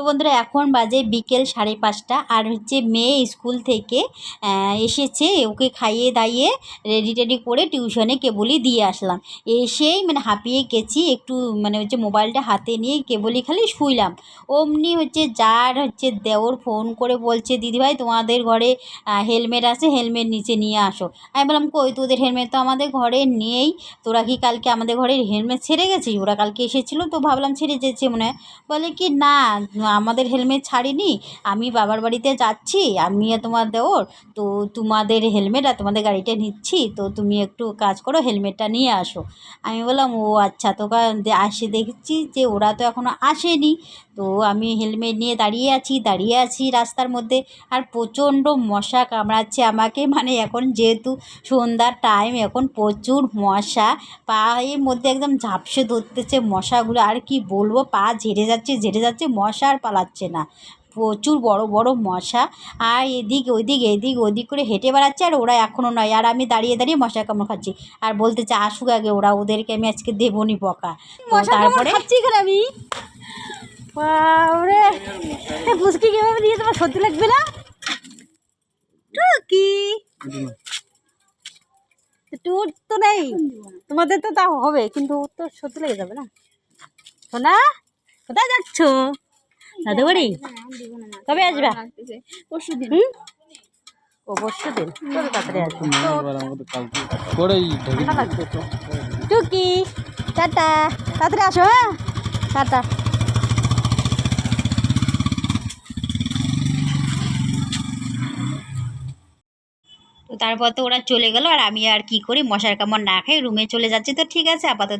তো বন্ধুরা, এখন বাজে বিকেল সাড়ে পাঁচটা আর হচ্ছে মেয়ে স্কুল থেকে এসেছে, ওকে খাইয়ে দাইয়ে রেডি টেডি করে টিউশনে কেবলই দিয়ে আসলাম। এসেই মানে হাঁপিয়ে গেছি, একটু মানে হচ্ছে মোবাইলটা হাতে নিয়ে কেবলই খালি শুইলাম। অমনি হচ্ছে যার হচ্ছে দেওর ফোন করে বলছে দিদিভাই তোমাদের ঘরে হেলমেট আছে হেলমেট নিচে নিয়ে আসো। আমি বললাম, কই, তোদের হেলমেট তো আমাদের ঘরে নেই, তোরা কি কালকে আমাদের ঘরে হেলমেট ছেড়ে গেছিস? ওরা কালকে এসেছিল, তো ভাবলাম ছেড়ে যেছে মনে হয়। বলে কি, না আমাদের হেলমেট ছাড়িনি, আমি বাবার বাড়িতে যাচ্ছি, আমি আর দেওর, তো তোমাদের হেলমেট আর তোমাদের গাড়িটা নিচ্ছি, তো তুমি একটু কাজ করো হেলমেটটা নিয়ে আসো। আমি বললাম, ও আচ্ছা তো আসে দেখছি যে ওরা তো এখনও আসেনি, তো আমি হেলমেট নিয়ে দাঁড়িয়ে আছি দাঁড়িয়ে আছি রাস্তার মধ্যে, আর প্রচণ্ড মশা কামড়াচ্ছে আমাকে মানে এখন যেহেতু সন্ধ্যার টাইম এখন প্রচুর মশা, পায়ের মধ্যে একদম ঝাপসে ধরতেছে মশাগুলো, আর কি বলব, পা ঝেড়ে যাচ্ছে ঝেড়ে যাচ্ছে, মশা আর পালাচ্ছে না। প্রচুর বড় বড় মশা। আর এদিক ওইদিক এদিক ওদিক করে হেঁটে বেড়াচ্ছে আর ওরা এখনও নয়। আর আমি দাঁড়িয়ে দাঁড়িয়ে মশা কামড় খাচ্ছি। আর বলতে চা আসুক আগে ওরা। ওদেরকে আমি আজকে দেবনি বকা। তো তারপরে আমি। কীভাবে দিয়ে তোমার সত্যি লাগবে না? টুর তো নেই। তোমাদের তো তাও হবে কিন্তু তো সত্যি লেগে যাবে না। সোনা কোথায় যাচ্ছ? কবে আসবা? পরশু দিন। ও পরশু দিন। কত তাড়াতাড়ি আসবে টুকি টাটা। তাড়াতাড়ি আসো হ্যাঁ? টাটা। তো তারপর তো ওরা চলে গেল আর আমি আর কি করি? মশার কামড় না খাই রুমে চলে যাচ্ছি তো ঠিক আছে আপাতত